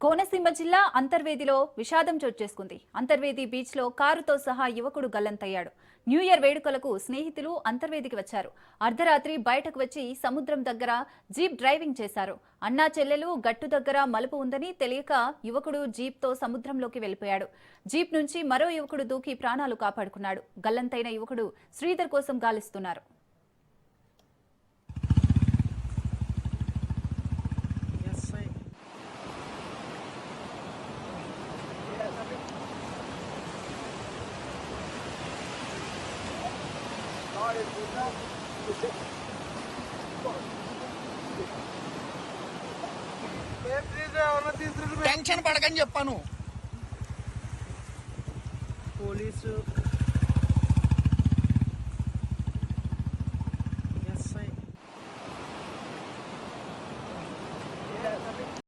కోనసీమ జిల్లా అంతర్వేదిలో విషాదం చోటు చేసుకుంది. అంతర్వేది బీచ్లో కారుతో సహా యువకుడు గల్లంతయ్యాడు. న్యూ ఇయర్ వేడుకలకు స్నేహితులు అంతర్వేదికి వచ్చారు. అర్ధరాత్రి బయటకు వచ్చి సముద్రం దగ్గర జీప్ డ్రైవింగ్ చేశారు. అన్నా చెల్లెలు గట్టు దగ్గర మలుపు ఉందని తెలియక యువకుడు జీప్తో సముద్రంలోకి వెళ్ళిపోయాడు. జీప్ నుంచి మరో యువకుడు దూకి ప్రాణాలు కాపాడుకున్నాడు. గల్లంతైన యువకుడు శ్రీధర్ కోసం గాలిస్తున్నారు. టెన్షన్ పడకని చెప్పాను. పోలీసు